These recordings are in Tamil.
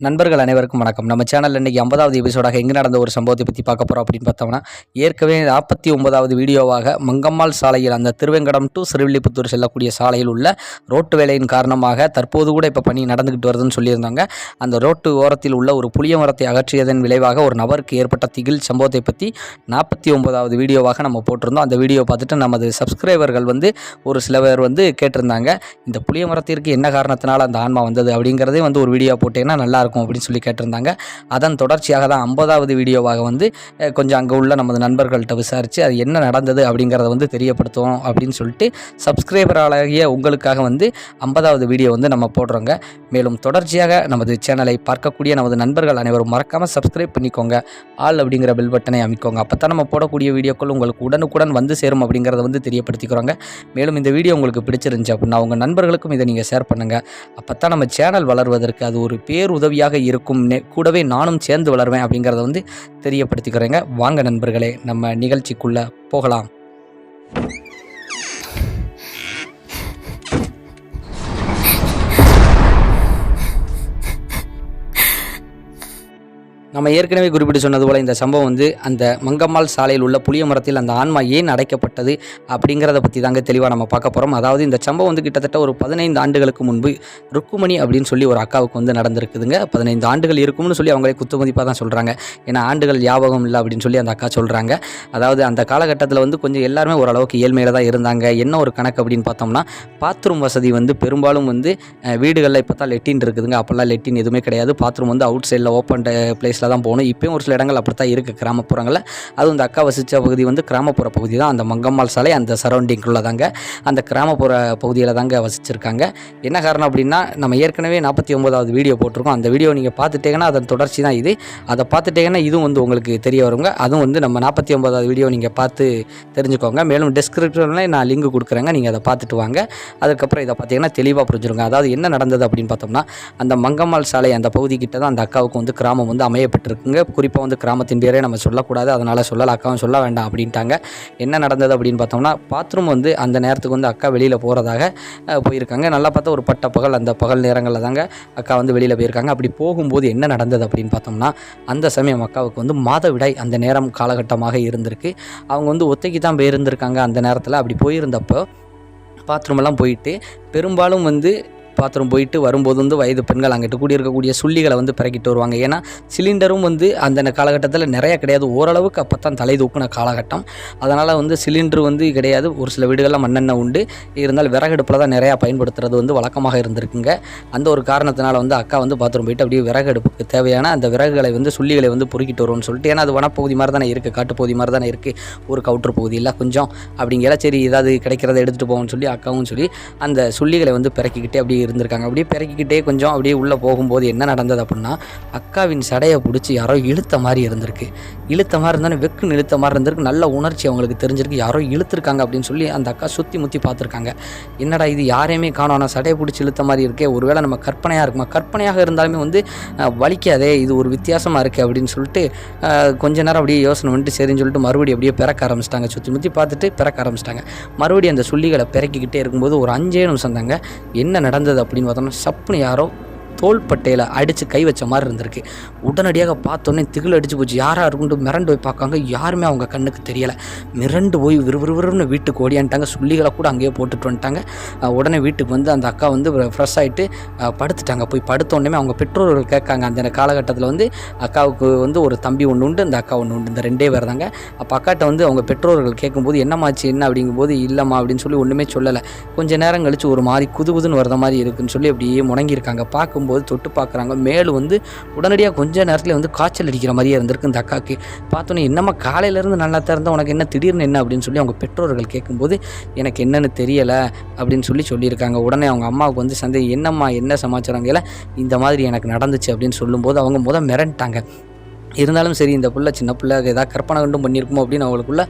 நண்பர்கள் அனைவருக்கும் வணக்கம். நம்ம சேனலில் இன்றைக்கி ஐம்பதாவது எபிசோடாக எங்கே நடந்த ஒரு சம்பவத்தை பற்றி பார்க்க போகிறோம் அப்படின்னு பார்த்தோம்னா ஏற்கனவே நாற்பத்தி ஒன்பதாவது வீடியோவாக மங்கம்மாள் சாலையில் அந்த திருவெங்கடம் டு சிறுவில்லிபுத்தூர் செல்லக்கூடிய சாலையில் உள்ள ரோட்டு வேலையின் காரணமாக தற்போது கூட இப்போ பணி நடந்துக்கிட்டு வருதுன்னு சொல்லியிருந்தாங்க. அந்த ரோட்டு ஓரத்தில் உள்ள ஒரு புளிய மரத்தை அகற்றியதன் விளைவாக ஒரு நபருக்கு ஏற்பட்ட திகில் சம்பவத்தை பற்றி நாற்பத்தி ஒன்பதாவது வீடியோவாக நம்ம போட்டிருந்தோம். அந்த வீடியோ பார்த்துட்டு நமது சப்ஸ்கிரைபர்கள் வந்து ஒரு சில பேர் வந்து கேட்டிருந்தாங்க இந்த புளிய மரத்திற்கு என்ன காரணத்தினால அந்த ஆன்மா வந்தது அப்படிங்கிறதே வந்து ஒரு வீடியோ போட்டிங்கன்னா நல்லா இருக்கும் அப்படின்னு சொல்லி கேட்டிருந்தாங்க. அதன் தொடர்ச்சியாக தான் ஐம்பதாவது வீடியோவாக வந்து கொஞ்சம் அங்கே உள்ள நமது நண்பர்கள்ட்ட விசாரித்து அது என்ன நடந்தது அப்படிங்கிறத வந்து தெரியப்படுத்துவோம் அப்படின்னு சொல்லிட்டு சப்ஸ்கிரைபராகிய உங்களுக்காக வந்து ஐம்பதாவது வீடியோ வந்து நம்ம போடுறோங்க. மேலும் தொடர்ச்சியாக நமது சேனலை பார்க்கக்கூடிய நமது நண்பர்கள் அனைவரும் மறக்காமல் சப்ஸ்கிரைப் பண்ணிக்கோங்க. ஆல் அப்படிங்கிற பெல் பட்டனை அமைக்கோங்க. அப்போ தான் நம்ம போடக்கூடிய வீடியோக்கள் உங்களுக்கு உடனுக்குடன் வந்து சேரும் அப்படிங்கிறத வந்து தெரியப்படுத்திக்கிறோங்க. மேலும் இந்த வீடியோ உங்களுக்கு பிடிச்சிருந்துச்சு அப்படின்னா உங்கள் நண்பர்களுக்கும் இதை நீங்கள் ஷேர் பண்ணுங்கள் அப்போ தான் நம்ம சேனல் வளர்வதற்கு அது ஒரு உதவியாக இருக்கும் கூடவே நானும் சேர்ந்து வளருவேன் அப்படிங்கிறத வந்து தெரியப்படுத்திக்கிறேங்க. வாங்க நண்பர்களே நம்ம நிகழ்ச்சிக்குள்ளே போகலாம். நம்ம ஏற்கனவே குறிப்பிட்டு சொன்னது போல் இந்த சம்பவம் வந்து அந்த மங்கம்மாள் சாலையில் உள்ள புளிய மரத்தில் அந்த ஆன்மா ஏன் அடைக்கப்பட்டது அப்படிங்கிறத பற்றி தாங்க தெளிவாக நம்ம பார்க்க போகிறோம் அதாவது இந்த சம்பவம் வந்து கிட்டத்தட்ட ஒரு பதினைந்து ஆண்டுகளுக்கு முன்பு ருக்குமணி அப்படின்னு சொல்லி ஒரு அக்காவுக்கு வந்து நடந்திருக்குதுங்க. பதினைந்து ஆண்டுகள் இருக்கும்னு சொல்லி அவங்களே குத்துமதிப்பாக தான் சொல்கிறாங்க ஏன்னா ஆண்டுகள் ஞாபகம் இல்லை அப்படின்னு சொல்லி அந்த அக்கா சொல்கிறாங்க அதாவது அந்த காலகட்டத்தில் வந்து கொஞ்சம் எல்லாருமே ஓரளவுக்கு ஏழ்மையில் தான் இருந்தாங்க. என்ன ஒரு கணக்கு அப்படின்னு பார்த்தோம்னா பாத்ரூம் வசதி வந்து பெரும்பாலும் வந்து வீடுகளில் இப்போ தான் லெட்டின் இருக்குதுங்க. அப்போல்லாம் லெட்டின் எதுவுமே கிடையாது. பாத்ரூம் வந்து அவுட் சைடில் ஓப்பன் பிளேஸ் பிளேஸில் தான் போகணும். இப்போயும் ஒரு சில இடங்கள் அப்படி தான் இருக்குது கிராமப்புறங்களில். அதுவும் இந்த அக்கா வசித்த பகுதி வந்து கிராமப்புற பகுதி தான். அந்த மங்கம்மாள் சாலை அந்த சரௌண்டிங்குள்ளே தாங்க. அந்த கிராமப்புற பகுதியில் தாங்க வசிச்சிருக்காங்க. என்ன காரணம் அப்படின்னா நம்ம ஏற்கனவே நாற்பத்தி ஒன்பதாவது வீடியோ போட்டிருக்கோம். அந்த வீடியோ நீங்கள் பார்த்துட்டீங்கன்னா அதன் தொடர்ச்சி தான் இது. அதை பார்த்துட்டீங்கன்னா இதுவும் வந்து உங்களுக்கு தெரிய வருங்க. அதுவும் வந்து நம்ம நாற்பத்தி ஒன்பதாவது வீடியோ நீங்கள் பார்த்து தெரிஞ்சுக்கோங்க. மேலும் டிஸ்கிரிப்ஷனில் நான் லிங்க் கொடுக்குறேங்க. நீங்கள் அதை பார்த்துட்டு வாங்க. அதுக்கப்புறம் இதை பார்த்தீங்கன்னா தெளிவாக புரிஞ்சிருங்க. அதாவது என்ன நடந்தது அப்படின்னு பார்த்தோம்னா அந்த மங்கம்மாள் சாலை அந்த பகுதி கிட்ட தான் அந்த அக்காவுக்கு வந்து கிராமம் வந்து அமைய அமையப்பட்டிருக்குங்க குறிப்பாக வந்து கிராமத்தின் பேரே நம்ம சொல்லக்கூடாது. அதனால் சொல்லல அக்காவும் சொல்ல வேண்டாம் அப்படின்ட்டாங்க. என்ன நடந்தது அப்படின்னு பார்த்தோம்னா பாத்ரூம் வந்து அந்த நேரத்துக்கு வந்து அக்கா வெளியில் போகிறதாக போயிருக்காங்க. நல்லா பார்த்தா ஒரு பட்ட பகல் அந்த பகல் நேரங்களில் தாங்க அக்கா வந்து வெளியில் போயிருக்காங்க. அப்படி போகும்போது என்ன நடந்தது அப்படின்னு பார்த்தோம்னா அந்த சமயம் அக்காவுக்கு வந்து மாதவிடாய் அந்த நேரம் காலகட்டமாக இருந்திருக்கு. அவங்க வந்து ஒத்தைக்கு தான் போயிருந்திருக்காங்க அந்த நேரத்தில். அப்படி போயிருந்தப்போ பாத்ரூமெல்லாம் போயிட்டு பெரும்பாலும் வந்து பாத்ரூம் போயிட்டு வரும்போது வந்து வயது பெண்கள் அங்கிட்டு கூடியிருக்கக்கூடிய சுள்ளிகளை வந்து பிறக்கிட்டு வருவாங்க. ஏன்னா சிலிண்டரும் வந்து அந்த காலகட்டத்தில் நிறைய கிடையாது. ஓரளவுக்கு அப்போ தான் தலை தூக்குன காலகட்டம். அதனால் வந்து சிலிண்டர் வந்து கிடையாது. ஒரு சில வீடுகளில் மண்ணெண்ணெய் உண்டு. இருந்தால் விறகடுப்பில் தான் நிறையா பயன்படுத்துறது வந்து வழக்கமாக இருந்திருக்குங்க. அந்த ஒரு காரணத்தினால வந்து அக்கா வந்து பாத்ரூம் போயிட்டு அப்படியே விறகடுப்புக்கு தேவையான அந்த விறகுகளை வந்து சுள்ளிகளை வந்து பொறுக்கிட்டு வருவோம்னு சொல்லிட்டு ஏன்னா அது வனப்பகுதி மாதிரி தானே இருக்குது காட்டுப்பகுதி மாதிரி தானே இருக்குது ஒரு கவுட்ரு பகுதி இல்லை கொஞ்சம். அப்படிங்கிற சரி ஏதாவது கிடைக்கிறத எடுத்துகிட்டு போவோம்னு சொல்லி அக்காவும் சொல்லி அந்த சுள்ளிகளை வந்து பிறக்கிக்கிட்டே அப்படியே இருந்திருக்காங்க. அப்படியே பிறக்கிக்கிட்டே கொஞ்சம் அப்படியே உள்ளே போகும்போது என்ன நடந்தது அப்படின்னா அக்காவின் சடையை பிடிச்சி யாரோ இழுத்த மாதிரி இருந்திருக்கு. இழுத்த மாதிரி இருந்தாலும் வெக்குன்னு இழுத்த மாதிரி இருந்திருக்கு. நல்ல உணர்ச்சி அவங்களுக்கு தெரிஞ்சிருக்கு. யாரோ இழுத்துருக்காங்க அப்படின்னு சொல்லி அந்த அக்கா சுற்றி முற்றி பார்த்துருக்காங்க. என்னடா இது யாரையுமே காணோம்னா ஆனால் சடையை பிடிச்சி இழுத்த மாதிரி இருக்கே. ஒருவேளை நம்ம கற்பனையாக இருக்குமா? கற்பனையாக இருந்தாலுமே வந்து வலிக்காதே இது ஒரு வித்தியாசமாக இருக்குது அப்படின்னு சொல்லிட்டு கொஞ்ச நேரம் அப்படியே யோசனை வந்துட்டு சரின்னு சொல்லிட்டு மறுபடியும் அப்படியே பிறக்க ஆரம்பிச்சிட்டாங்க. சுற்றி முற்றி பார்த்துட்டு பிறக்க ஆரம்பிச்சிட்டாங்க. மறுபடியும் அந்த சுள்ளிகளை பிறக்கிக்கிட்டே இருக்கும்போது ஒரு அஞ்சே நிமிஷம் தாங்க என்ன நடந்தது அப்படின்னு பார்த்தோம்னா சப்புன்னு யாரோ தோள்பட்டையில் அடித்து கை வச்ச மாதிரி இருந்திருக்கு. உடனடியாக பார்த்தோன்னே திகில் அடித்து போச்சு. யாராக இருக்குன்ட்டு மிரண்டு போய் பார்க்காங்க? யாருமே அவங்க கண்ணுக்கு தெரியலை. மிரண்டு போய் விறுவிறுவிறுன்னு வீட்டுக்கு ஓடியான்ட்டாங்க சுள்ளிகளை கூட அங்கேயே போட்டுட்டு வந்துட்டாங்க. உடனே வீட்டுக்கு வந்து அந்த அக்கா வந்து ஃப்ரெஷ் ஆகிட்டு படுத்துட்டாங்க. போய் படுத்த உடனே அவங்க பெற்றோர்கள் கேட்காங்க. அந்த காலகட்டத்தில் வந்து அக்காவுக்கு வந்து ஒரு தம்பி ஒன்று உண்டு இந்த அக்கா ஒன்று உண்டு. இந்த ரெண்டே பேர் தாங்க. அப்போ அக்காட்ட வந்து அவங்க பெற்றோர்கள் கேட்கும்போது என்னமாச்சு என்ன? அப்படிங்கும்போது இல்லைம்மா அப்படின்னு சொல்லி ஒன்றுமே சொல்லலை. கொஞ்ச நேரம் கழித்து ஒரு மாதிரி குது குதுன்னு வர்ற மாதிரி இருக்குன்னு சொல்லி அப்படியே முடங்கியிருக்காங்க. பார்க்கும்போது தொட்டு பார்க்குறாங்க. மேலும் வந்து உடனடியாக கொஞ்ச நேரத்தில் வந்து காய்ச்சல் அடிக்கிற மாதிரியே இருந்திருக்கு இந்த அக்காவுக்கு பார்த்தோன்னே என்னம்மா காலையிலேருந்து நல்லா தான் இருந்தால் உனக்கு என்ன திடீர்னு என்ன அப்படின்னு சொல்லி அவங்க பெற்றோர்கள் கேட்கும்போது எனக்கு என்னென்னு தெரியலை அப்படின்னு சொல்லி சொல்லியிருக்காங்க. உடனே அவங்க அம்மாவுக்கு வந்து சந்தேகம் என்னம்மா என்ன சமாச்சாரங்கள இந்த மாதிரி எனக்கு நடந்துச்சு அப்படின்னு சொல்லும்போது அவங்க முத மிரண்டாங்க. இருந்தாலும் சரி இந்த பிள்ளை சின்ன பிள்ளை ஏதாவது கற்பனை கண்டும் பண்ணியிருக்குமோ அப்படின்னு அவங்களுக்குள்ள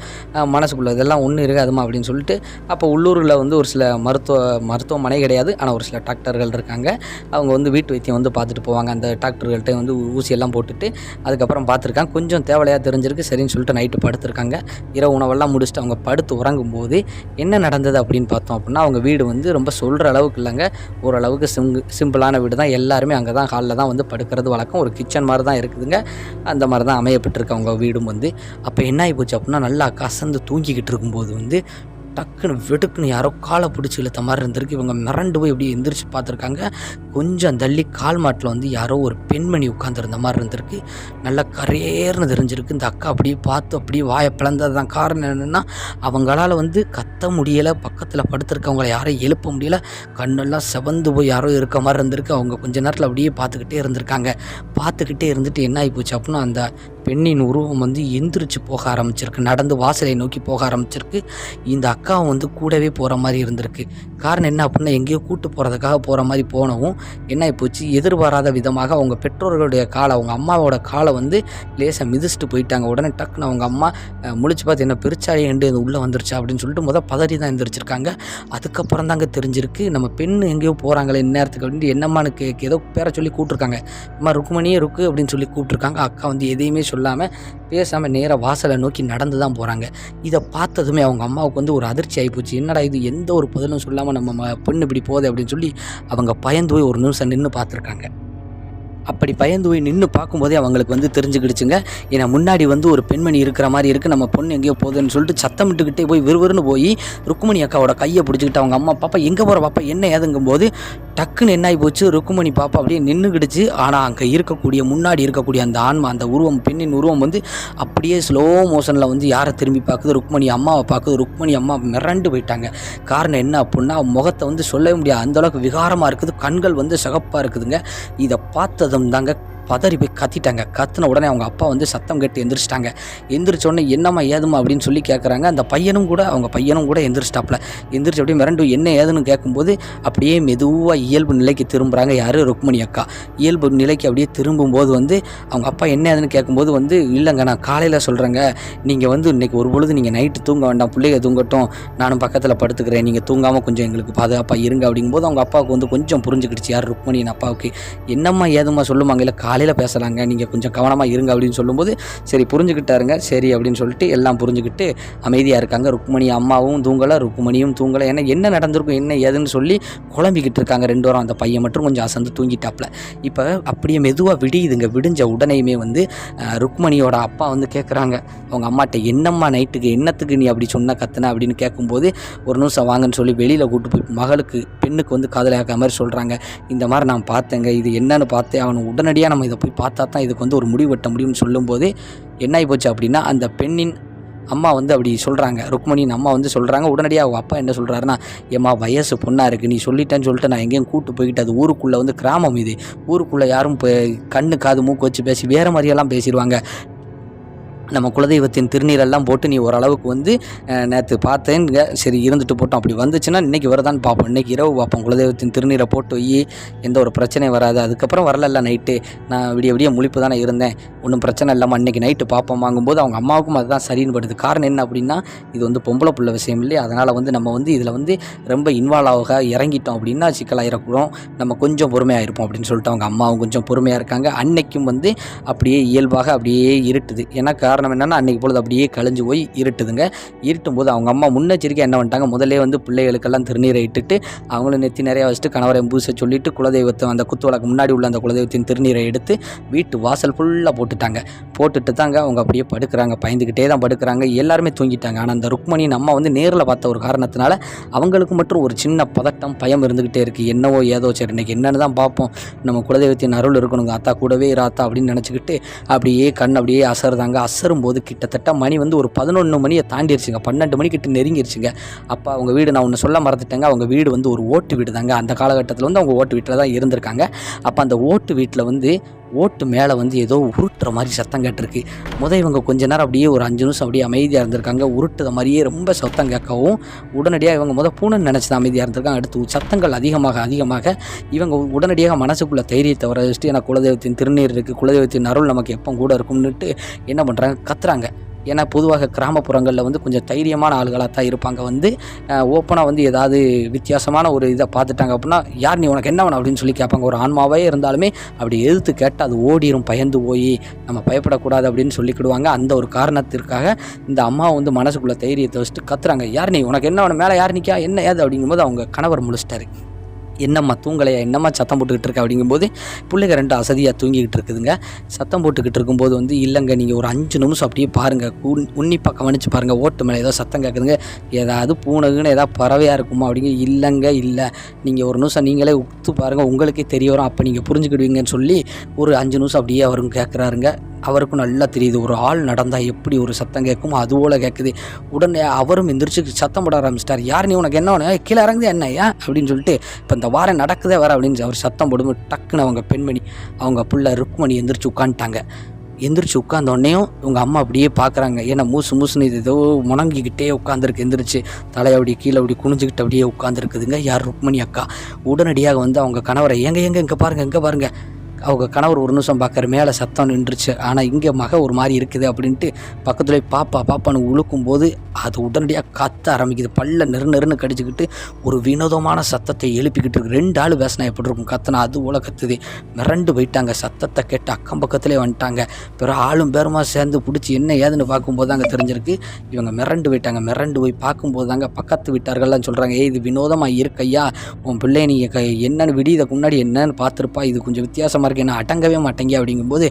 மனசுக்குள்ள இதெல்லாம் ஒன்றும் இருக்காதுமா அப்படின்னு சொல்லிட்டு அப்போ உள்ளூரில் வந்து ஒரு சில மருத்துவ மருத்துவமனை கிடையாது. ஆனால் ஒரு சில டாக்டர்கள் இருக்காங்க. அவங்க வந்து வீட்டு வைத்தியம் வந்து பார்த்துட்டு போவாங்க. அந்த டாக்டர்கள்ட்ட வந்து ஊசியெல்லாம் போட்டுட்டு அதுக்கப்புறம் பார்த்துருக்காங்க. கொஞ்சம் தேவையாக தெரிஞ்சிருக்கு. சரின்னு சொல்லிட்டு நைட்டு படுத்திருக்காங்க. இரவு உணவெல்லாம் முடிச்சுட்டு அவங்க படுத்து உறங்கும் போது என்ன நடந்தது அப்படின்னு பார்த்தோம் அப்படின்னா அவங்க வீடு வந்து ரொம்ப சொல்கிற அளவுக்கு இல்லைங்க. ஓரளவுக்கு சிம் சிம்பிளான வீடு தான் எல்லாருமே அங்கே தான் ஹாலில் தான் வந்து படுக்கிறது வழக்கம். ஒரு கிச்சன் மாதிரி தான் இருக்குதுங்க. அந்த மாதிரி தான் அமையப்பட்டிருக்கு அவங்க வீடும் வந்து. அப்போ என்ன ஆகி போச்சு அப்படின்னா நல்லா கசந்து தூங்கிக்கிட்டு இருக்கும்போது வந்து டக்குன்னு வெடுக்குன்னு யாரோ காலை பிடிச்சி இழுத்த மாதிரி இருந்திருக்கு. இவங்க மிரண்டு போய் இப்படி எந்திரிச்சு பார்த்துருக்காங்க. கொஞ்சம் தள்ளி கால் மாட்டில் வந்து யாரோ ஒரு பெண்மணி உட்காந்துருந்த மாதிரி இருந்திருக்கு. நல்லா கரையேர்னு தெரிஞ்சிருக்கு. இந்த அக்கா அப்படியே பார்த்து அப்படியே வாயை பிளந்தது தான். காரணம் என்னென்னா அவங்களால வந்து கத்த முடியலை. பக்கத்தில் படுத்திருக்கவங்களை யாரையும் எழுப்ப முடியல. கண்ணெல்லாம் செவந்து போய் யாரோ இருக்க மாதிரி இருந்திருக்கு. அவங்க கொஞ்ச நேரத்தில் அப்படியே பார்த்துக்கிட்டே இருந்திருக்காங்க. பார்த்துக்கிட்டே இருந்துட்டு என்ன ஆகி போச்சு அப்படின்னா அந்த பெண்ணின் உருவம் வந்து எந்திரிச்சு போக ஆரம்பிச்சிருக்கு. நடந்து வாசலை நோக்கி போக ஆரம்பிச்சிருக்கு. இந்த அக்காவும் வந்து கூடவே போகிற மாதிரி இருந்திருக்கு. காரணம் என்ன அப்படின்னா எங்கேயோ கூட்டு போகிறதுக்காக போகிற மாதிரி போனவும் என்ன போச்சு எதிர்பாராத விதமாக அவங்க பெற்றோர்களுடைய காலை அவங்க அம்மாவோட காலை வந்து லேசாக மிதிச்சுட்டு போயிட்டாங்க. உடனே டக்குன்னு அவங்க அம்மா முழிச்சு பார்த்து என்ன பெருச்சாலே எண்டு இது உள்ளே வந்துருச்சா? அப்படின்னு சொல்லிட்டு முதல் பதறி தான் எந்திரிச்சிருக்காங்க. அதுக்கப்புறம் தாங்க தெரிஞ்சிருக்கு நம்ம பெண் எங்கேயோ போகிறாங்களே இந்நேரத்துக்கு அப்படின்ட்டு என்னம்மான்னு கேட்க ஏதோ பேரை சொல்லி கூப்பிட்ருக்காங்க அம்மா ருக்குமணியே ருக்கு அப்படின்னு சொல்லி கூப்பிட்ருக்காங்க அக்கா வந்து எதையுமே சொல்லாமல் பேசாமல் நேராக வாசலை நோக்கி நடந்து தான் போகிறாங்க இதை பார்த்ததுமே அவங்க அம்மாவுக்கு வந்து ஒரு அதிர்ச்சி ஆகிப்போச்சு என்னடா இது எந்த ஒரு பதிலும் சொல்லாமல் நம்ம பொண்ணு பெண்ணு இப்படி போகுது அப்படின்னு சொல்லி அவங்க பயந்து போய் ஒரு நிமிஷம் நின்று பார்த்துருக்காங்க. அப்படி பயந்து போய் நின்று பார்க்கும்போதே அவங்களுக்கு வந்து தெரிஞ்சுக்கிடுச்சுங்க. ஏன்னா முன்னாடி வந்து ஒரு பெண்மணி இருக்கிற மாதிரி இருக்குது நம்ம பொண்ணு எங்கேயோ போகுதுன்னு சொல்லிட்டு சத்தமிட்டுக்கிட்டே போய் விறுவிறுன்னு போய் ருக்குமணி அக்காவோட கையை பிடிச்சிக்கிட்டு அவங்க அம்மா பாப்பா எங்கே போகிற பாப்பா? என்ன ஏதுங்கும்போது டக்குன்னு என்ன போச்சு. ருக்குமணி பாப்பா அப்படியே நின்றுக்கிடுச்சு ஆனால் அங்கே இருக்கக்கூடிய முன்னாடி இருக்கக்கூடிய அந்த ஆன்மா அந்த உருவம் பெண்ணின் உருவம் வந்து அப்படியே ஸ்லோ மோஷனில் வந்து யாரை திரும்பி பார்க்குது? ருக்மணி அம்மாவை பார்க்குது. ருக்மணி அம்மா மிரண்டு போயிட்டாங்க. காரணம் என்ன அப்படின்னா முகத்தை வந்து சொல்லவே முடியாது. அந்தளவுக்கு விகாரமாக இருக்குது. கண்கள் வந்து சகப்பாக இருக்குதுங்க. இதை பார்த்ததும் தாங்க பதறி போய் கத்திட்டாங்க. கத்தின உடனே அவங்க அப்பா வந்து சத்தம் கேட்டு எந்திரிச்சிட்டாங்க. எந்திரிச்சோடனே என்னம்மா ஏதும்மா அப்படின்னு சொல்லி கேட்குறாங்க அந்த பையனும் கூட அவங்க பையனும் கூட எந்திரிச்சிட்டாப்ல எந்திரிச்சு அப்படியே மிரண்டு என்ன ஏதுன்னு கேட்கும்போது அப்படியே மெதுவாக இயல்பு நிலைக்கு திரும்புகிறாங்க யார்? ருக்மணி அக்கா. இயல்பு நிலைக்கு அப்படியே திரும்பும்போது வந்து அவங்க அப்பா என்ன ஏதுன்னு கேட்கும்போது வந்து இல்லைங்க நான் காலையில் சொல்கிறேங்க நீங்கள் வந்து இன்னைக்கு ஒரு பொழுது நீங்கள் நைட்டு தூங்க வேண்டாம். பிள்ளைங்க தூங்கட்டும். நானும் பக்கத்தில் படுத்துக்கிறேன். நீங்கள் தூங்காமல் கொஞ்சம் எங்களுக்கு பாதுகாப்பாக இருங்க. அப்படிங்கும்போது அவங்க அப்பாவுக்கு வந்து கொஞ்சம் புரிஞ்சுக்கிடுச்சு. யார்? ருக்மணியின் அப்பாவுக்கு. என்னம்மா ஏதும்மா சொல்லுவாங்க இல்லை காலையில் பேசுகிறாங்க நீங்கள் கொஞ்சம் கவனமாக இருங்க அப்படின்னு சொல்லும்போது சரி புரிஞ்சுக்கிட்டாருங்க. சரி அப்படின்னு சொல்லிட்டு எல்லாம் புரிஞ்சுக்கிட்டு அமைதியாக இருக்காங்க. ருக்மணி அம்மாவும் தூங்கலை. ருக்மணியும் தூங்கலை. ஏன்னா என்ன நடந்திருக்கும் என்ன ஏதுன்னு சொல்லி குழம்பிக்கிட்டு இருக்காங்க ரெண்டு வாரம் அந்த பையன் மட்டும் கொஞ்சம் அசந்து தூங்கிட்டாப்ல. இப்போ அப்படியே மெதுவாக விடியுதுங்க. விடிஞ்ச உடனேயுமே வந்து ருக்மணியோட அப்பா வந்து கேட்குறாங்க அவங்க அம்மாட்ட என்னம்மா நைட்டுக்கு என்னத்துக்கு நீ அப்படி சொன்ன கத்துன? அப்படின்னு கேட்கும்போது ஒரு நிமிஷம் வாங்கன்னு சொல்லி வெளியில் கூட்டு போய் மகளுக்கு பெண்ணுக்கு வந்து காதலாக்க மாதிரி சொல்கிறாங்க இந்த மாதிரி நான் பார்த்தேங்க. இது என்னன்னு பார்த்தேன் அவனை உடனடியாக நம்ம இதை போய் பார்த்தா தான் இதுக்கு வந்து ஒரு முடிவு வெட்ட முடியும்னு சொல்லும்போது என்ன ஆகிப்போச்சு போச்சு அப்படின்னா அந்த பெண்ணின் அம்மா வந்து அப்படி சொல்கிறாங்க ருக்மணியின் அம்மா வந்து சொல்கிறாங்க உடனடியாக அவங்க அப்பா என்ன சொல்கிறாருன்னா ஏம்மா வயசு பொண்ணாக இருக்குது நீ சொல்லிட்டேன்னு சொல்லிட்டு நான் எங்கேயும் கூட்டு போய்கிட்டு அது ஊருக்குள்ளே வந்து கிராமம் இது. ஊருக்குள்ளே யாரும் கண்ணு காது மூக்கு வச்சு பேசி வேறு மாதிரியெல்லாம் பேசிடுவாங்க. நம்ம குலதெய்வத்தின் திருநீரெல்லாம் போட்டு நீ ஓரளவுக்கு வந்து நேற்று பார்த்தேங்க சரி இருந்துட்டு போட்டோம். அப்படி வந்துச்சுன்னா இன்றைக்கி வரதான் பார்ப்போம். இன்றைக்கி இரவு பார்ப்போம். குலதெய்வத்தின் திருநீரை போட்டு வை எந்த ஒரு பிரச்சனையும் வராது. அதுக்கப்புறம் வரல நைட்டு நான் விடிய விடிய முழிப்பு தானே இருந்தேன். ஒன்றும் பிரச்சனை இல்லாமல் அன்றைக்கி நைட்டு பார்ப்போம் வாங்கும்போது அவங்க அம்மாவுக்கும் அதுதான் சரின்னு படுது. காரணம் என்ன அப்படின்னா இது வந்து பொம்பளை புள்ள விஷயம் இல்லையா? அதனால் வந்து நம்ம வந்து இதில் வந்து ரொம்ப இன்வால்வ் ஆக இறங்கிட்டோம் அப்படின்னா சிக்கலாயிடக்கூடும் நம்ம கொஞ்சம் பொறுமையாக இருப்போம் அப்படின்னு சொல்லிட்டு அவங்க அம்மாவும் கொஞ்சம் பொறுமையாக இருக்காங்க. அன்னைக்கும் வந்து அப்படியே இயல்பாக அப்படியே இருட்டுது. ஏன்னா காரணம் என்னென்னா அன்னைக்கு பொழுது அப்படியே கழிஞ்சு போய் இருட்டுதுங்க. இருட்டும் போது அவங்க அம்மா முன்னெச்சரிக்கை என்ன பண்ணிட்டாங்க முதல்ல வந்து பிள்ளைகளுக்கெல்லாம் திருநீரை இட்டுட்டு அவங்களும் நெத்தி நிறையா வச்சுட்டு கணவரை பூசை சொல்லிட்டு குலதெய்வத்தை அந்த குத்துவழக்கு முன்னாடி உள்ள அந்த குலதெய்வத்தின் திருநீரை எடுத்து வீட்டு வாசல் ஃபுல்லாக போட்டுட்டாங்க. போட்டுட்டு தாங்க அவங்க அப்படியே படுக்கிறாங்க பயந்துக்கிட்டே தான் படுக்கிறாங்க. எல்லாருமே தூங்கிட்டாங்க. ஆனால் அந்த ருக்மணியின் அம்மா வந்து நேரில் பார்த்த ஒரு காரணத்தினால அவங்களுக்கு மட்டும் ஒரு சின்ன பதட்டம் பயம் இருந்துக்கிட்டே இருக்குது என்னவோ ஏதோ சரி இன்றைக்கி என்னென்னு தான் பார்ப்போம். நம்ம குலதெய்வத்தின் அருள் இருக்கணுங்க. அத்தா கூடவே இராத்தா அப்படின்னு நினச்சிக்கிட்டு அப்படியே கண் அப்படியே அசருதாங்க. அசர் போது கிட்டத்தட்ட மணி வந்து ஒரு பதினொன்று மணியை தாண்டிருச்சுங்க. பன்னெண்டு மணிக்கிட்ட நெருங்கிருச்சுங்க. அப்போ அவங்க வீடு நான் ஒன்று சொல்ல மறந்துட்டேங்க. அவங்க வீடு வந்து ஒரு ஓட்டு வீடு தாங்க அந்த காலகட்டத்தில் வந்து அவங்க ஓட்டு வீட்டில் தான் இருந்திருக்காங்க. அப்போ அந்த ஓட்டு வீட்டில் வந்து ஓட்டு மேலே வந்து ஏதோ உருட்டுற மாதிரி சத்தம் கேட்டிருக்கு. முத இவங்க கொஞ்ச நேரம் அப்படியே ஒரு அஞ்சு நிமிஷம் அப்படியே அமைதியாக இருந்திருக்காங்க. உருட்டுற மாதிரியே ரொம்ப சத்தம் கேட்கவும் உடனடியாக இவங்க முத பூனைன்னு நினச்சி அமைதியாக இருந்திருக்காங்க. அடுத்து சத்தங்கள் அதிகமாக அதிகமாக இவங்க உடனடியாக மனசுக்குள்ளே தைரியத்தை வர வச்சுட்டு ஏன்னா குலதெய்வத்தின் திருநீர் இருக்குது குலதெய்வத்தின் அருள் நமக்கு எப்போ கூட இருக்கும்னுட்டு என்ன பண்ணுறாங்க கத்துறாங்க. ஏன்னா பொதுவாக கிராமப்புறங்களில் வந்து கொஞ்சம் தைரியமான ஆளுகளாக தான் இருப்பாங்க. வந்து ஓப்பனாக வந்து ஏதாவது வித்தியாசமான ஒரு இதை பார்த்துட்டாங்க அப்படின்னா யார் நீ உனக்கு என்ன வேணும்? அப்படின்னு சொல்லி கேட்பாங்க. ஒரு ஆன்மாவே இருந்தாலுமே அப்படி எதிர்த்து கேட்டால் அது ஓடிடும் பயந்து போய் நம்ம பயப்படக்கூடாது அப்படின்னு சொல்லிக்கிடுவாங்க. அந்த ஒரு காரணத்திற்காக இந்த அம்மா வந்து மனசுக்குள்ளே தைரியத்தை வச்சுட்டு கத்துறாங்க. யார் நீ? உனக்கு என்ன வேணும்? மேலே யார் நிற்கா என்ன ஏது? அப்படிங்கும்போது அவங்க கணவர் முழிச்சிட்டாரு. என்னம்மா தூங்கலையா? என்னம்மா சத்தம் போட்டுக்கிட்டு இருக்க? அப்படிங்கும்போது பிள்ளைங்க ரெண்டு அசதியாக தூங்கிக்கிட்டு இருக்குதுங்க. சத்தம் போட்டுக்கிட்டு இருக்கும்போது வந்து இல்லைங்க நீங்கள் ஒரு அஞ்சு நிமிஷம் அப்படியே பாருங்கள் உன் உன்னிப்பாக கவனித்து பாருங்கள் ஓட்டு மேலே ஏதோ சத்தம் கேட்குதுங்க ஏதாவது பூனைக்குன்னு ஏதாவது பறவையாக இருக்குமா? அப்படிங்க இல்லைங்க இல்லை. நீங்கள் ஒரு நிமிஷம் நீங்களே உத்து பாருங்கள் உங்களுக்கே தெரிய வரும். அப்போ நீங்கள் புரிஞ்சுக்கிடுவீங்கன்னு சொல்லி ஒரு அஞ்சு நிமிஷம் அப்படியே அவரும் கேட்குறாருங்க அவருக்கும் நல்லா தெரியுது. ஒரு ஆள் நடந்தால் எப்படி ஒரு சத்தம் கேட்குமோ அது போல் கேட்குது. உடனே அவரும் எந்திரிச்சு சத்தம் போட ஆரம்பிச்சிட்டார். யார் நீ உனக்கு என்ன ஒன்று கீழே இறங்குது என்ன? ஏன் அப்படின்னு சொல்லிட்டு இப்போ இந்த வாரம் நடக்குதே வர அப்படின்னு அவர் சத்தம் போடும்போது டக்குன்னு அவங்க பெண்மணி அவங்க புள்ள ருக்மணி எந்திரிச்சு உட்காந்துட்டாங்க. எந்திரிச்சு உட்காந்த உடனேயும் உங்கள் அம்மா அப்படியே பார்க்குறாங்க ஏன்னா மூசு மூசுன்னு இது ஏதோ முணங்கிக்கிட்டே உட்காந்துருக்கு. எந்திரிச்சு தலையை அப்படி கீழே அப்படி குனிஞ்சுக்கிட்டு அப்படியே உட்காந்துருக்குதுங்க. யார் ருக்மணி அக்கா? உடனடியாக வந்து அவங்க கணவரை எங்கே எங்கே இங்கே பாருங்க இங்கே பாருங்கள் அவங்க கணவர் ஒரு நிமிஷம் பார்க்குற மேலே சத்தம் நின்றுச்சு. ஆனால் இங்கே மக ஒரு மாதிரி இருக்குது அப்படின்ட்டு பக்கத்துல பாப்பா பாப்பான்னு உழுக்கும் போது அது உடனடியாக கத்த ஆரம்பிக்குது. பல்ல நெரு நெருன்னு கடிச்சிக்கிட்டு ஒரு வினோதமான சத்தத்தை எழுப்பிக்கிட்டு இருக்கு. ரெண்டு ஆள் பேசினா எப்படி இருக்கும் கத்துனா அது போல கத்துது. மிரண்டு போயிட்டாங்க. சத்தத்தை கேட்டு அக்கம் பக்கத்துலேயே வந்துட்டாங்க. பிறகு ஆளும் பேருமா சேர்ந்து பிடிச்சி என்ன ஏதுன்னு பார்க்கும்போது தாங்க தெரிஞ்சிருக்கு. இவங்க மிரண்டு போயிட்டாங்க. மிரண்டு போய் பார்க்கும்போது தாங்க பக்கத்து வீட்டார்கள்லாம் சொல்கிறாங்க ஏய் இது வினோதமாக இருக்கையா உன் பிள்ளை நீங்கள் க என்னன்னு விடியதுக்கு முன்னாடி என்னன்னு பார்த்துருப்பா. இது கொஞ்சம் வித்தியாசமாக மார்க் என்ன அடங்கவே மாட்டேங்க அப்படிங்கும்போது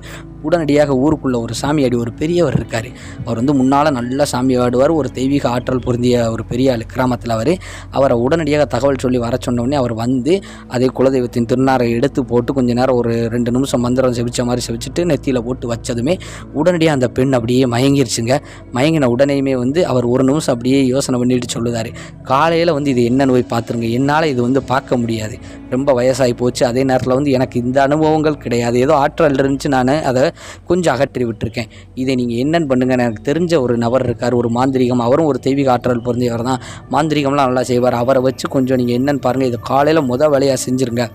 உடனடியாக ஊருக்குள்ளே ஒரு சாமியாடி ஒரு பெரியவர் இருக்கார். அவர் வந்து முன்னால் நல்லா சாமி ஆடுவார். ஒரு தெய்வீக ஆற்றல் பொருந்திய ஒரு பெரிய ஆள் கிராமத்தில் அவர். அவரை உடனடியாக தகவல் சொல்லி வர சொன்னோடனே அவர் வந்து அதே குலதெய்வத்தின் திருநாரை எடுத்து போட்டு கொஞ்ச நேரம் ஒரு ரெண்டு நிமிஷம் மந்திரம் செவிச்ச மாதிரி செவிச்சுட்டு நெத்தியில் போட்டு வச்சதுமே உடனடியாக அந்த பெண் அப்படியே மயங்கிருச்சுங்க. மயங்கின உடனேயுமே வந்து அவர் ஒரு நிமிஷம் அப்படியே யோசனை பண்ணிட்டு சொல்லுதார். காலையில் வந்து இது என்ன நோய் பார்த்துருங்க என்னால் இது வந்து பார்க்க முடியாது. ரொம்ப வயசாகி போச்சு. அதே நேரத்தில் வந்து எனக்கு இந்த அனுபவங்கள் கிடையாது. ஏதோ ஆற்றல் இருந்துச்சு நான். அதை கொஞ்சம் அகற்றி விட்டுருக்கேன். இதை நீங்கள் என்னென்னு பண்ணுங்கள் எனக்கு தெரிஞ்ச ஒரு நபர் இருக்கார் ஒரு மாந்திரிகம். அவரும் ஒரு தெய்வீக ஆற்றல் பொருந்தியவர் தான் மாந்திரிகம்லாம் நல்லா செய்வார். அவரை வச்சு கொஞ்சம் நீங்கள் என்னென்னு பாருங்கள் இதை காலையில் முத வேலையாக செஞ்சுருங்க.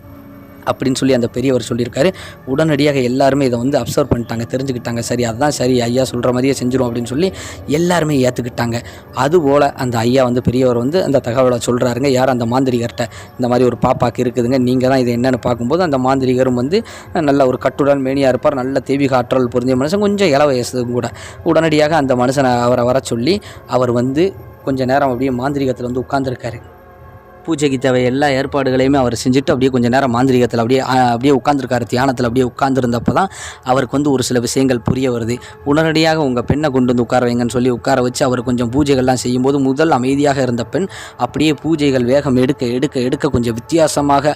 அப்படின்னு சொல்லி அந்த பெரியவர் சொல்லியிருக்காரு. உடனடியாக எல்லாருமே இதை வந்து அப்சர்வ் பண்ணிட்டாங்க தெரிஞ்சுக்கிட்டாங்க. சரி அதுதான் சரி ஐயா சொல்கிற மாதிரியே செஞ்சிடும் அப்படின்னு சொல்லி எல்லாருமே ஏற்றுக்கிட்டாங்க அதுபோல் அந்த ஐயா வந்து பெரியவர் வந்து அந்த தகவலை சொல்கிறாருங்க யார் அந்த மாந்திரிகர்கிட்ட? இந்த மாதிரி ஒரு பாப்பாக்கு இருக்குதுங்க. நீங்கள் தான் இது என்னென்னு பார்க்கும்போது அந்த மாந்திரிகரும் வந்து நல்ல ஒரு கட்டுடன் மேனியாக இருப்பார். நல்ல தெய்வீக ஆற்றல் பொருந்திய மனுஷன் கொஞ்சம் இள கூட. உடனடியாக அந்த மனுஷனை அவரை வர சொல்லி அவர் வந்து கொஞ்சம் நேரம் அப்படியே மாந்திரிகத்தில் வந்து உட்காந்துருக்காரு பூஜைக்கு தேவை எல்லா ஏற்பாடுகளையுமே அவர் செஞ்சுட்டு அப்படியே கொஞ்சம் நேரம் மாந்திரிகத்தில் அப்படியே அப்படியே உட்காந்துருக்காரு தியானத்தில் அப்படியே உட்காந்துருந்தப்போ தான் அவருக்கு வந்து ஒரு சில விஷயங்கள் புரிய வருது. உடனடியாக உங்கள் பெண்ணை கொண்டு வந்து உட்கார வைங்கன்னு சொல்லி உட்கார வச்சு அவர் கொஞ்சம் பூஜைகள்லாம் செய்யும்போது முதல் அமைதியாக இருந்த பெண் அப்படியே பூஜைகள் வேகம் எடுக்க எடுக்க எடுக்க கொஞ்சம் வித்தியாசமாக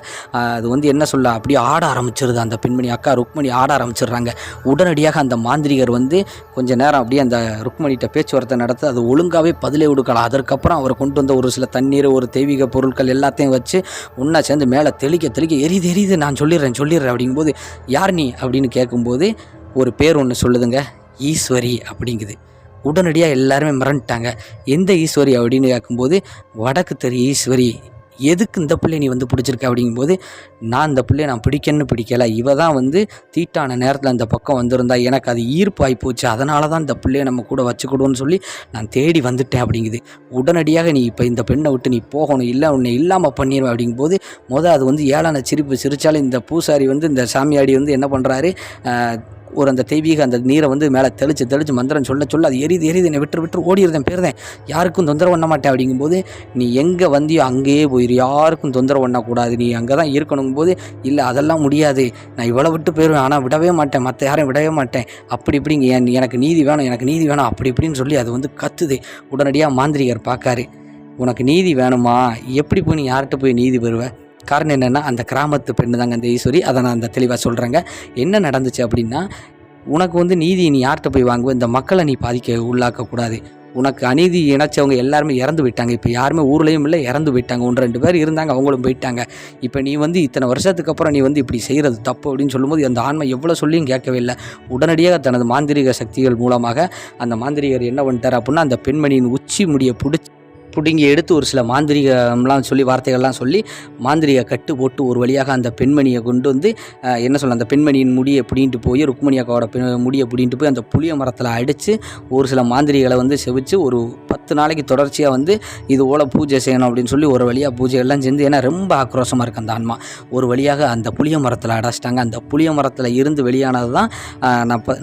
அது வந்து என்ன சொல்ல அப்படியே ஆட ஆரம்பிச்சிருது அந்த பெண்மணி அக்கா ருக்மணி ஆட ஆரம்பிச்சிடுறாங்க. உடனடியாக அந்த மாந்திரிகர் வந்து கொஞ்ச நேரம் அப்படியே அந்த ருக்மணிகிட்ட பேச்சுவார்த்தை நடத்த அது ஒழுங்காகவே பதிலே கொடுக்கலாம் அதற்கப்புறம் அவர் கொண்டு வந்த ஒரு சில தண்ணீர் ஒரு தெய்வீக பொருள் பொருட்கள் எல்லாத்தையும் வச்சு ஒன்றா சேர்ந்து மேலே தெளிக்க தெளிக்க எரியுது எரியுது நான் சொல்லிடுறேன் சொல்லிடுறேன் அப்படிங்கும்போது யார் நீ? அப்படின்னு கேட்கும்போது ஒரு பேர் ஒன்று சொல்லுதுங்க ஈஸ்வரி அப்படிங்குது. உடனடியாக எல்லாருமே மிரண்டுட்டாங்க. எந்த ஈஸ்வரி? அப்படின்னு கேட்கும்போது வடக்கு தெரு ஈஸ்வரி. எதுக்கு இந்த பிள்ளை நீ வந்து பிடிச்சிருக்க அப்படிங்கும்போது நான் இந்த பிள்ளைய நான் பிடிக்கன்னு பிடிக்கல. இவ தான் வந்து தீட்டான நேரத்தில் அந்த பக்கம் வந்திருந்தா எனக்கு அது ஈர்ப்பாகி போச்சு. அதனால தான் இந்த பிள்ளைய நம்ம கூட வச்சுக்கிடுவோன்னு சொல்லி நான் தேடி வந்துட்டேன் அப்படிங்குது. உடனடியாக நீ இப்போ இந்த பெண்ணை விட்டு நீ போகணும் இல்லை உன்னை இல்லாமல் பண்ணிடுவேன் அப்படிங்கும்போது மொதல் அது வந்து ஏழான சிரிப்பு சிரித்தாலும் இந்த பூசாரி வந்து இந்த சாமியாடி வந்து என்ன பண்ணுறாரு ஒரு அந்த தெய்வீக அந்த நீரை வந்து மேலே தெளிச்சு தெளிச்சு மந்திரம் சொல்ல சொல்ல அது எரியுது எரியுது என்னை விட்டு விட்டு ஓடிடுறேன் பேருதேன் யாருக்கும் தொந்தரவு பண்ண மாட்டேன் அப்படிங்கும்போது நீ எங்கே வந்தியோ அங்கேயே போயிரு. யாருக்கும் தொந்தரவு பண்ணக்கூடாது. நீ அங்கே தான் இருக்கணுங்கும்போது போது இல்லை அதெல்லாம் முடியாது. நான் இவ்வளோ விட்டு போயிடுவேன் ஆனால் விடவே மாட்டேன். மற்ற யாரையும் விடவே மாட்டேன். அப்படி இப்படிங்க என் எனக்கு நீதி வேணும் எனக்கு நீதி வேணும் அப்படி இப்படின்னு சொல்லி அது வந்து கத்துது. உடனடியாக மாந்திரிகர் பார்க்காரு. உனக்கு நீதி வேணுமா? எப்படி போய் நீ யார்கிட்ட போய் நீதி பெறுவேன் காரணம் என்னென்னா அந்த கிராமத்து பெண்ணு தாங்க அந்த ஈஸ்வரி. அதை நான் அந்த தெளிவாக சொல்கிறேங்க என்ன நடந்துச்சு அப்படின்னா உனக்கு வந்து நீதி நீ யார்கிட்ட போய் வாங்குவ? இந்த மக்களை நீ பாதிக்க உள்ளாக்கக்கூடாது. உனக்கு அநீதி இணைச்சவங்க எல்லாருமே இறந்து போயிட்டாங்க இப்போ யாருமே ஊர்லேயும் இல்லை இறந்து போயிட்டாங்க ஒன்று ரெண்டு பேர் இருந்தாங்க அவங்களும் போயிட்டாங்க. இப்போ நீ வந்து இத்தனை வருஷத்துக்கு அப்புறம் நீ வந்து இப்படி செய்கிறது தப்பு அப்படின்னு சொல்லும்போது அந்த ஆன்மை எவ்வளோ சொல்லியும் கேட்கவே இல்லை. உடனடியாக தனது மாந்திரீக சக்திகள் மூலமாக அந்த மாந்திரிகர் என்ன பண்ணிட்டார் அப்படின்னா அந்த பெண்மணியின் உச்சி முடியை பிடிச்சி பிடுங்கி எடுத்து ஒரு சில மாந்திரிகம்லாம் சொல்லி வார்த்தைகள்லாம் சொல்லி மாந்திரிக கட்டு போட்டு ஒரு வழியாக அந்த பெண்மணியை கொண்டு வந்து என்ன சொல்ல அந்த பெண்மணியின் முடியை பிடின்ட்டு போய் ருக்மணி அக்காவோட பெ முடியை பிடின்ட்டு போய் அந்த புளிய மரத்தில் அடித்து ஒரு சில மாந்திரிகளை வந்து செவிச்சு ஒரு பத்து நாளைக்கு தொடர்ச்சியாக வந்து இது போல் பூஜை செய்யணும் அப்படின்னு சொல்லி ஒரு வழியாக பூஜைகள்லாம் செஞ்சு ஏன்னா ரொம்ப ஆக்ரோஷமாக இருக்குது அந்த ஆன்மா. ஒரு வழியாக அந்த புளிய மரத்தில் அடைச்சிட்டாங்க. அந்த புளிய மரத்தில் இருந்து வெளியானது தான்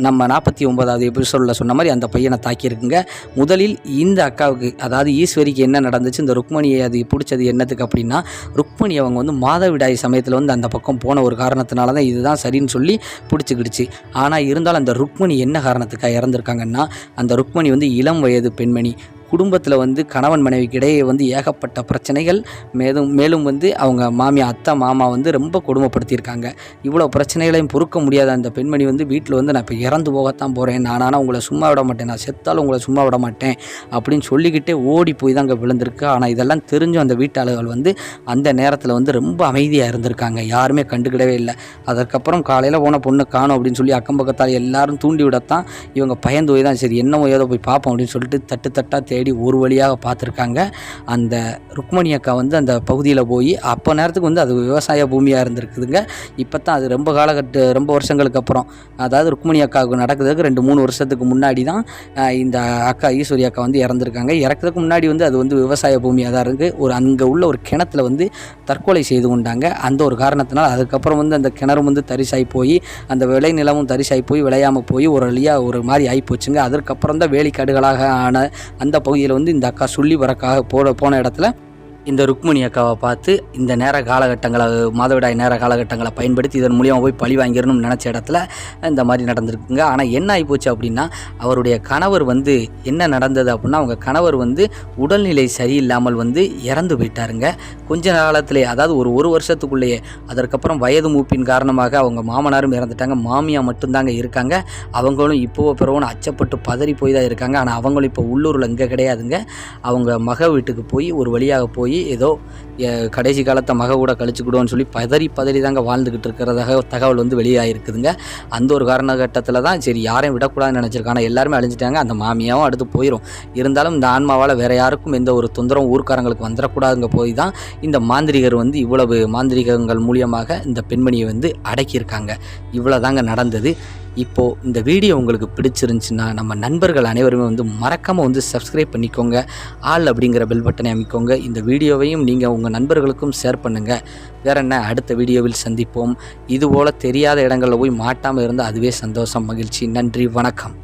நம்ம நாற்பத்தி ஒன்பதாவது எபிசோடில் சொன்ன மாதிரி அந்த பையனை தாக்கியிருக்குங்க. முதலில் இந்த அக்காவுக்கு அதாவது ருக்மணிக்கு என்ன நடந்துச்சு? இந்த ருக்மணியை அது பிடிச்சது என்னத்துக்கு அப்படின்னா ருக்மணி அவங்க வந்து மாதவிடாய் சமயத்தில் வந்து அந்த பக்கம் போன ஒரு காரணத்தினால தான் இதுதான் சரின்னு சொல்லி பிடிச்சிக்கிடுச்சு. ஆனால் இருந்தாலும் அந்த ருக்மணி என்ன காரணத்துக்காக இறந்துருக்காங்கன்னா அந்த ருக்மணி வந்து இளம் வயது பெண்மணி. குடும்பத்தில் வந்து கணவன் மனைவிக்கு இடையே வந்து ஏகப்பட்ட பிரச்சனைகள் மேலும் மேலும் வந்து அவங்க மாமியா அத்தை மாமா வந்து ரொம்ப கொடுமைப்படுத்தியிருக்காங்க. இவ்வளோ பிரச்சனைகளையும் பொறுக்க முடியாத அந்த பெண்மணி வந்து வீட்டில் வந்து நான் இப்போ இறந்து போகத்தான் போகிறேன் நான் ஆனால் உங்களை சும்மா விட மாட்டேன். நான் செத்தாலும் உங்களை சும்மா விட மாட்டேன் அப்படின்னு சொல்லிக்கிட்டே ஓடி போய் தான் அங்கே விழுந்திருக்கு. ஆனால் இதெல்லாம் தெரிஞ்சும் அந்த வீட்டாளர்கள் வந்து அந்த நேரத்தில் வந்து ரொம்ப அமைதியாக இருந்திருக்காங்க. யாருமே கண்டுக்கிடவே இல்லை. அதற்கப்புறம் காலையில் போன பொண்ணு காணும் அப்படின்னு சொல்லி அக்கம் பக்கத்தால் எல்லாரும் தூண்டி விடத்தான் இவங்க பயந்து போய் தான் சரி என்னமோ ஏதோ போய் பார்ப்போம் அப்படின்னு சொல்லிட்டு தட்டு தட்டாக தேடி ஒரு வழியாக பார்த்துருக்காங்க. அந்த ருக்மணி அக்கா வந்து அந்த பகுதியில் போய் அப்போ நேரத்துக்கு வந்து அது விவசாய பூமியாக இருந்திருக்குதுங்க. இப்போ தான் அது ரொம்ப காலகட்ட ரொம்ப வருஷங்களுக்கு அப்புறம். அதாவது ருக்மணி அக்காவுக்கு நடக்கிறதுக்கு ரெண்டு மூணு வருஷத்துக்கு முன்னாடி தான் இந்த அக்கா ஈஸ்வரி அக்கா வந்து இறந்துருக்காங்க. இறக்கிறதுக்கு முன்னாடி வந்து அது வந்து விவசாய பூமியாக தான் இருக்குது ஒரு அங்கே உள்ள ஒரு கிணத்துல வந்து தற்கொலை செய்து கொண்டாங்க. அந்த ஒரு காரணத்தினால் அதுக்கப்புறம் வந்து அந்த கிணறும் வந்து தரிசாகி போய் அந்த விளை நிலமும் தரிசாகி போய் விளையாமல் போய் ஒரு வழியாக ஒரு மாதிரி ஆகி போச்சுங்க. அதற்கப்புறம் தான் வேலிக்காடுகளாக ஆன அந்த பகுதியில் வந்து இந்த அக்கா சொல்லி வரக்காக போட போன இடத்துல இந்த ருக்மணி அக்காவை பார்த்து இந்த நேர காலகட்டங்களை மாதவிடாய் நேர காலகட்டங்களை பயன்படுத்தி இதன் மூலியமாக போய் பழி வாங்கிடணும்னு நினச்ச இடத்துல இந்த மாதிரி நடந்திருக்குங்க. ஆனால் என்ன ஆகிப்போச்சு அப்படின்னா அவருடைய கணவர் வந்து என்ன நடந்தது அப்படின்னா அவங்க கணவர் வந்து உடல்நிலை சரியில்லாமல் வந்து இறந்து போயிட்டாருங்க. கொஞ்ச காலத்திலே அதாவது ஒரு ஒரு வருஷத்துக்குள்ளேயே அதற்கப்புறம் வயது மூப்பின் காரணமாக அவங்க மாமனாரும் இறந்துட்டாங்க. மாமியா மட்டும்தாங்க இருக்காங்க. அவங்களும் இப்போ பிறவோன்னு அச்சப்பட்டு பதறி போய் தான் இருக்காங்க. ஆனால் அவங்களும் இப்போ உள்ளூரில் இங்கே கிடையாதுங்க. அவங்க மக வீட்டுக்கு போய் ஒரு வழியாக போய் ஏதோ கடைசி காலத்தை மக கூட கழிச்சுக்கிடுவோன்னு சொல்லி பதறி பதறி தாங்க வாழ்ந்துக்கிட்டு இருக்கிறதாக தகவல் வந்து வெளியாகிருக்குதுங்க அந்த ஒரு காரணகட்டத்தில் தான் சரி யாரையும் விடக்கூடாதுன்னு நினச்சிருக்காங்க. ஆனால் எல்லாருமே அழிஞ்சிட்டாங்க. அந்த மாமியாவும் அடுத்து போயிடும் இருந்தாலும் இந்த ஆன்மாவால் வேறு யாருக்கும் எந்த ஒரு தொந்தரவும் ஊர்க்காரங்களுக்கு வந்துடக்கூடாதுங்க போய் தான் இந்த மாந்திரிகர் வந்து இவ்வளவு மாந்திரிகங்கள் மூலியமாக இந்த பெண்மணியை வந்து அடக்கியிருக்காங்க. இவ்வளோ தாங்க நடந்தது. இப்போது இந்த வீடியோ உங்களுக்கு பிடிச்சிருந்துச்சுன்னா நம்ம நண்பர்கள் அனைவருமே வந்து மறக்காமல் வந்து சப்ஸ்கிரைப் பண்ணிக்கோங்க. ஆல் அப்படிங்கிற பெல் பட்டனை அமைக்கோங்க. இந்த வீடியோவையும் நீங்கள் உங்கள் நண்பர்களுக்கும் ஷேர் பண்ணுங்கள் வேற என்ன அடுத்த வீடியோவில் சந்திப்போம். இதுபோல் தெரியாத இடங்களில் போய் மாட்டாமல் இருந்தால் அதுவே சந்தோஷம் மகிழ்ச்சி. நன்றி வணக்கம்.